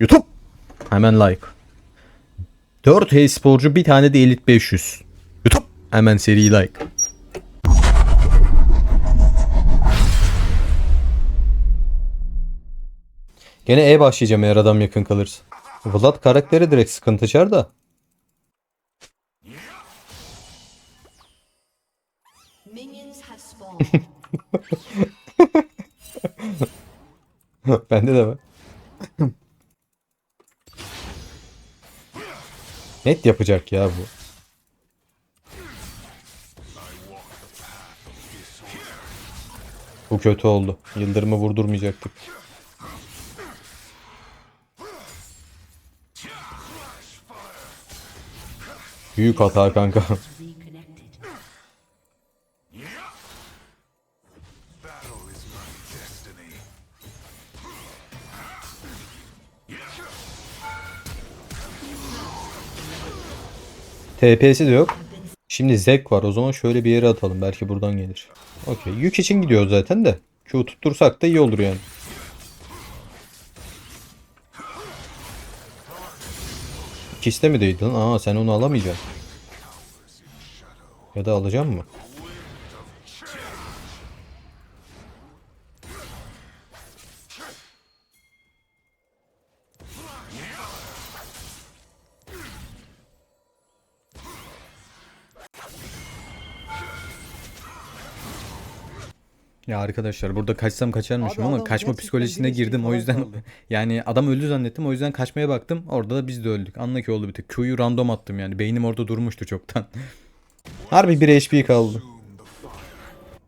YouTube. Hemen like. 4 e-sporcu bir tane de Elite 500. YouTube. Hemen seri like. Gene E başlayacağım eğer adam yakın kalırsa. Vlad karakteri direkt sıkıntı çar da. Bende de var. Net yapacak ya bu. Bu kötü oldu. Yıldırımı vurdurmayacaktık. Büyük hata kanka. TP'si de yok. Şimdi Zek var. O zaman şöyle bir yere atalım. Belki buradan gelir. Okey. Yük için gidiyor zaten de. Q tuttursak da iyi olur yani. İkisi de mi değildi lan? Aa sen onu alamayacaksın. Ya da alacağım mı? Ya arkadaşlar burada kaçsam kaçarmışım Abi ama adam kaçma gerçekten psikolojisine girdim o falan yüzden kaldı. yani adam öldü zannettim o yüzden kaçmaya baktım orada da biz de öldük. Anla ki oldu bir tek. Q'yu random attım yani beynim orada durmuştu çoktan. Harbi bir HP kaldı.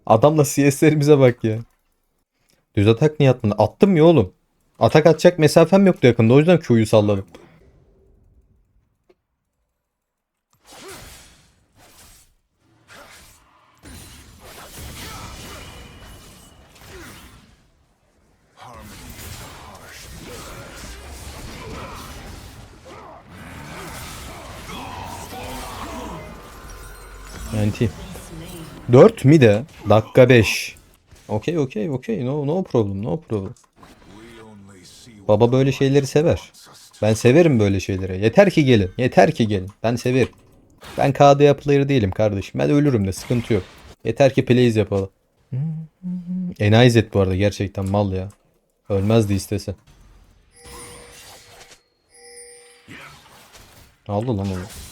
Adamla CS'lerimize bak ya. Düz atak niye atmadın? Attım ya oğlum. Atak atacak mesafem yoktu yakında o yüzden Q'yu salladım. Anti. 4 mi de? Dakika 5. Okey okey okey. No, no problem no problem. Baba böyle şeyleri sever. Ben severim böyle şeyleri. Yeter ki gelin. Yeter ki gelin. Ben severim. Ben KD player değilim kardeşim. Ben ölürüm de sıkıntı yok. Yeter ki plays yapalım. Enayi Zed bu arada gerçekten mal ya. Ölmezdi istese. Aldı lan onu.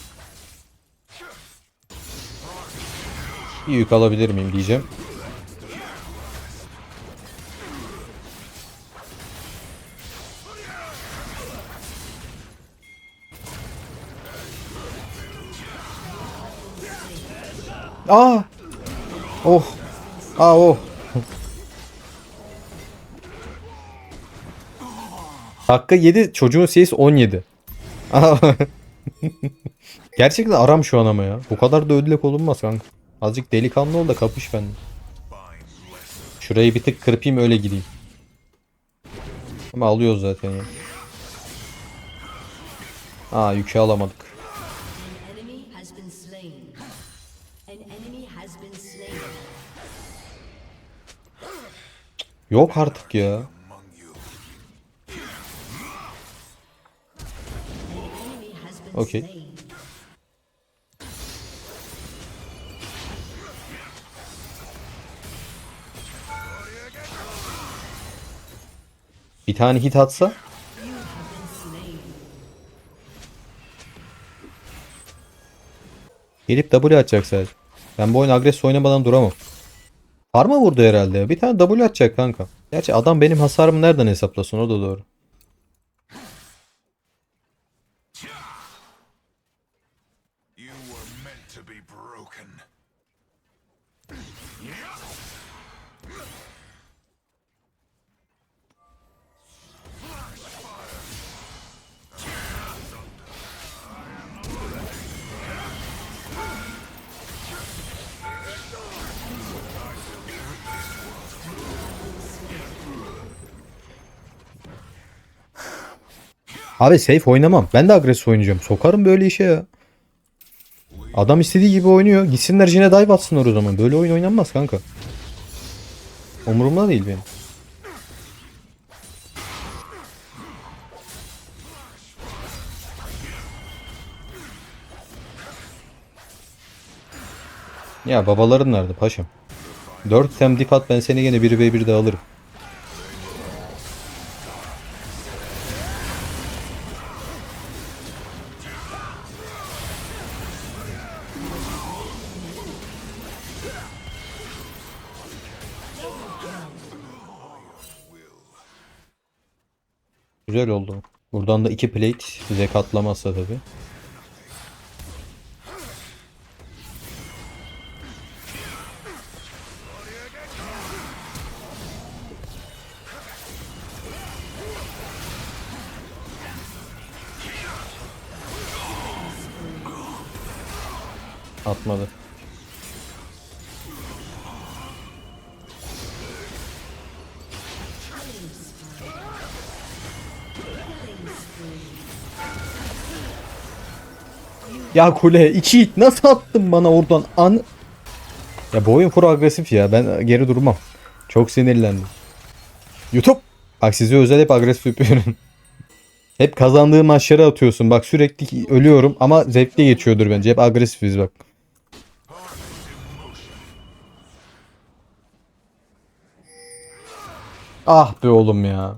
Bir yük alabilir miyim diyeceğim. Aa! Oh! Aa oh! Dakika 7 çocuğun CS 17. Aa. Gerçekten aram şu an ama ya. Bu kadar da ödülek olunmaz kanka. Azıcık delikanlı ol da kapış benimle. Şurayı bir tık kırpayım öyle gideyim. Ama alıyoruz zaten ya. Aa yükü alamadık. Yok artık ya. Enemy Bir tane hit atsa. Gelip W atacak sadece. Ben bu oyun agresif oynamadan duramam. Parma vurdu herhalde ya. Bir tane W atacak kanka. Gerçi adam benim hasarımı nereden hesaplasın o da doğru. Abi safe oynamam. Ben de agresif oynayacağım. Sokarım böyle işe ya. Adam istediği gibi oynuyor. Gitsinler yine dive atsınlar o zaman. Böyle oyun oynanmaz kanka. Umurumda değil benim. Ya babaların nerede paşam? 4 tem dip at ben seni gene 1v1 de alırım. Güzel oldu. Buradan da iki plate bize katlamazsa tabi. Atmadı. Ya kule 2 hit nasıl attın bana oradan an Ya bu oyun full agresif ya ben geri durmam. Çok sinirlendim. YouTube. Bak size özel hep agresif yapıyorum. hep kazandığım maçları atıyorsun. Bak sürekli ölüyorum ama zevkli geçiyordur bence. Hep agresifiz bak. Ah be oğlum ya.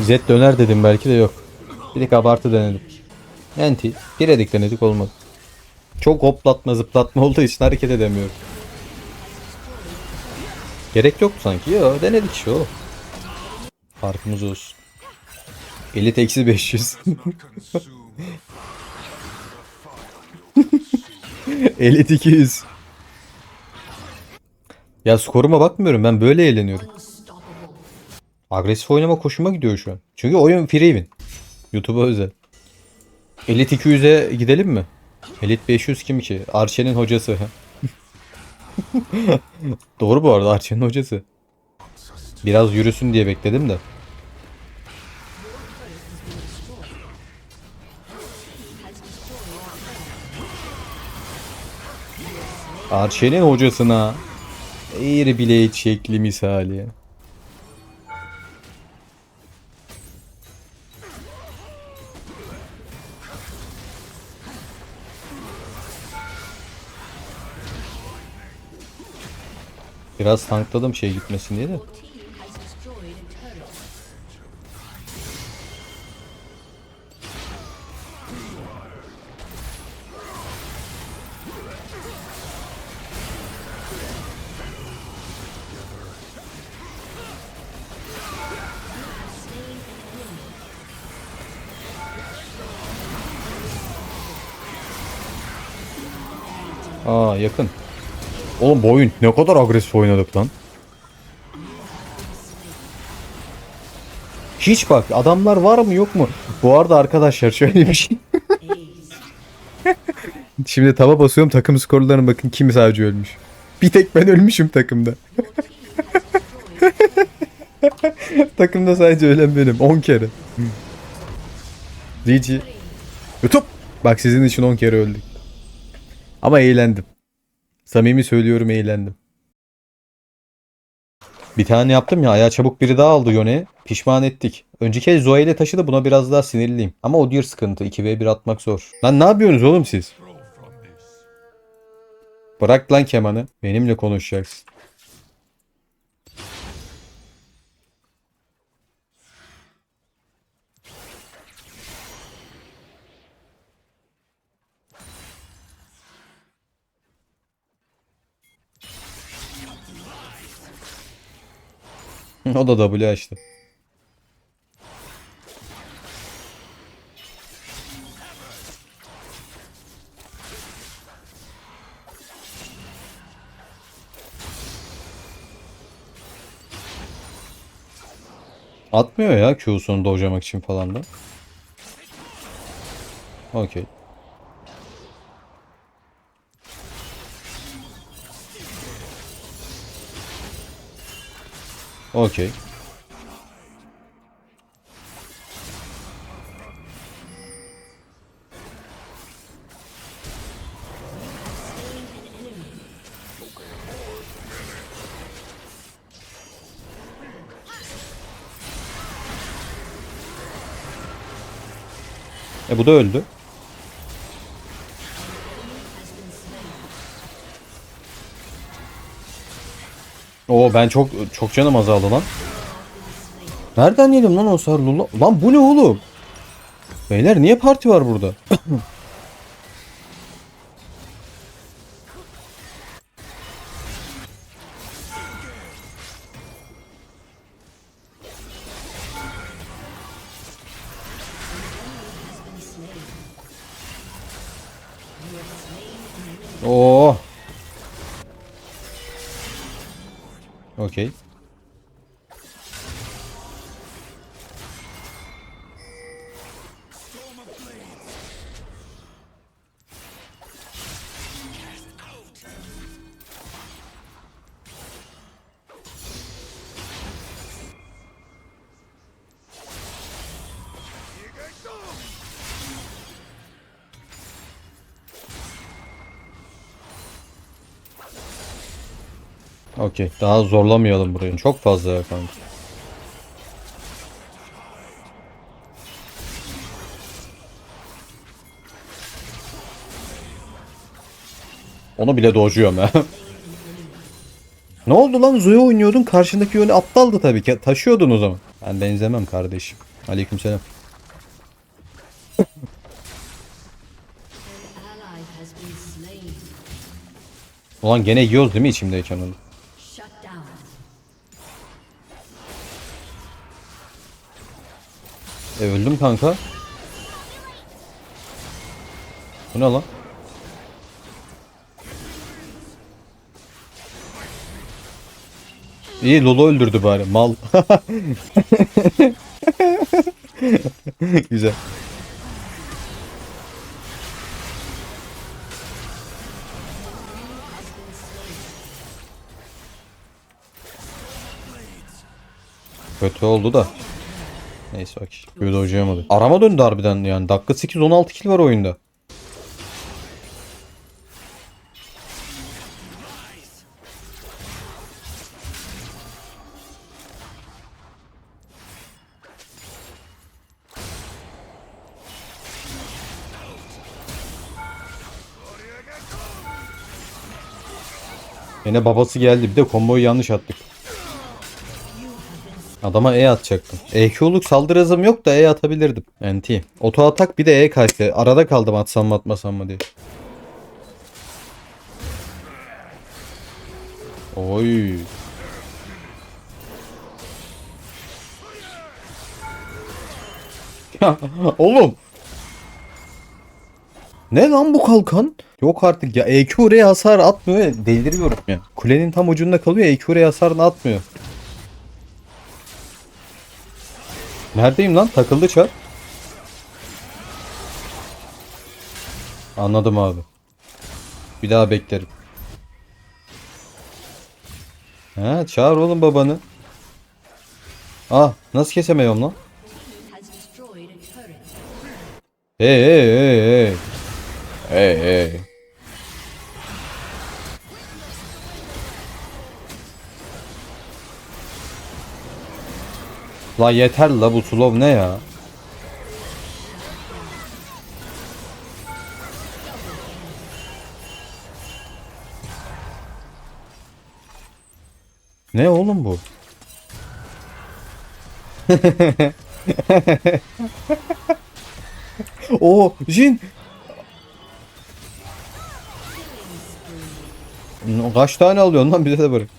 Z döner dedim belki de yok. Bir tek abartı denedik. Enti. Bir edik denedik olmadı. Çok hoplatma zıplatma olduğu için hareket edemiyorum. Gerek yoktu sanki. Yo denedik şu. Farkımız olsun. Elit eksi 500. Consume Elit 200. Ya skoruma bakmıyorum ben böyle eğleniyorum. Agresif oynama hoşuma gidiyor şu an. Çünkü oyun free win. YouTube'a özel. Elite 200'e gidelim mi? Elite 500 kim ki? Arçe'nin hocası. Doğru bu arada Arçe'nin hocası. Biraz yürüsün diye bekledim de. Arçe'nin hocasına Airblade şekli misali. Biraz tankladım şey gitmesin diye de. Aa yakın. Oğlum bu oyun ne kadar agresif oynadık lan. Hiç bak adamlar var mı yok mu? Bu arada arkadaşlar şöyle bir şey. Şimdi taba basıyorum takım skorlarına bakın kim sadece ölmüş. Bir tek ben ölmüşüm takımda. takımda sadece ölen benim 10 kere. GG. YouTube. Bak sizin için 10 kere öldük. Ama eğlendim. Samimi söylüyorum eğlendim. Bir tane yaptım ya ayağı çabuk biri daha aldı Yone. Pişman ettik. Önceki el Zoe ile taşıdı buna biraz daha sinirliyim. Ama o diğer sıkıntı 2v1 atmak zor. Lan ne yapıyorsunuz oğlum siz? Bırak lan kemanı. Benimle konuşacaksın. O da W açtı. Atmıyor ya Q'sunu dojlamak için falan da. Okey. Okey. E bu da öldü. Oo ben çok çok canım azaldı lan. Nereden yedim lan o sarı lula? Lan bu ne oğlum? Beyler niye parti var burada? Oo. Okey. Okey. Daha zorlamayalım burayı. Çok fazla ya kanka. Onu bile dojuyorum ha. ne oldu lan? Zoe oynuyordun. Karşındaki yönü aptaldı tabii ki. Taşıyordun o zaman. Ben benzemem kardeşim. Aleykümselam. Ulan gene yiyoruz değil mi içimdeyken onu? E öldüm kanka. Bu ne lan? İyi Lolo öldürdü bari mal. Güzel. Kötü oldu da. Neyse bak. Böyle hocayamadı. Arama döndü harbiden yani. Dakika 8 16 kill var oyunda. Yine babası geldi. Bir de komboyu yanlış attık. Adama E atacaktım. EQ'luk saldırı hızım yok da E atabilirdim. NT. Oto atak bir de E kaçtı. Arada kaldım atsam mı atmasam mı diye. Oy. Oğlum. Ne lan bu kalkan? Yok artık ya EQ oraya hasar atmıyor deliriyorum ya. Kulenin tam ucunda kalıyor EQ oraya hasarını atmıyor. Neredeyim lan? Takıldı çar. Anladım abi. Bir daha beklerim. Ha, çağır oğlum babanı. Ah, nasıl kesemiyorum lan? Hey hey hey hey. Hey hey. La yeter la bu slow ne ya? Ne oğlum bu? Oo, Jin. Kaç tane alıyorsun lan bize de bırak.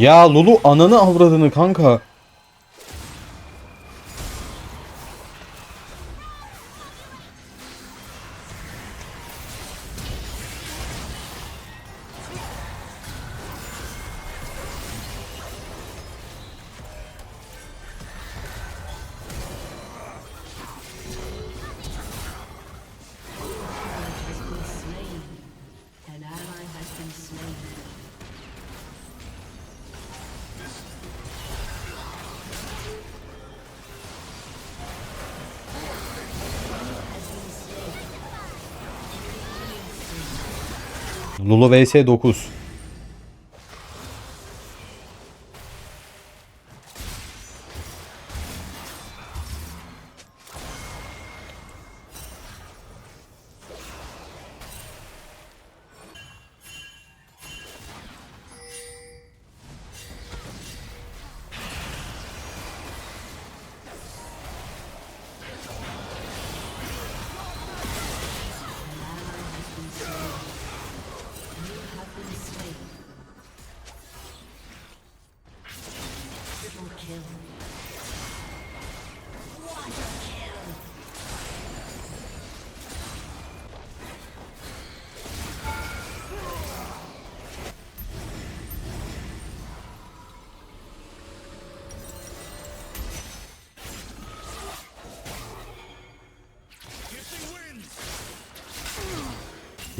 Ya Lulu ananı avradını kanka. Lulu vs 9.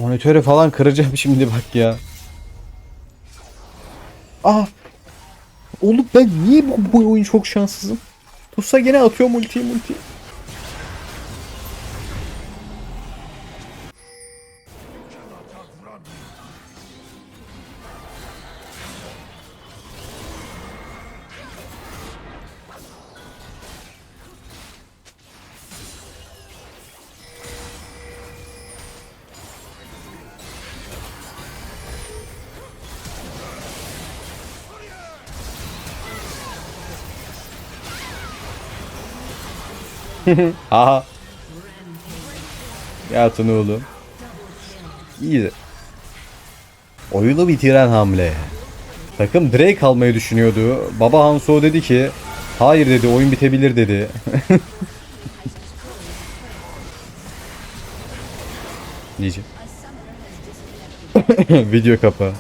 Monitörü falan kıracağım şimdi bak ya. Aa. Oğlum ben niye bu, bu oyun çok şanssızım? Tutsa gene atıyor multi multi. Aha. Yatın oğlum. İyi. Oyunu bitiren hamle. Takım Drake almayı düşünüyordu. Baba Hanso dedi ki hayır dedi oyun bitebilir dedi. Diyeceğim. Video kapa.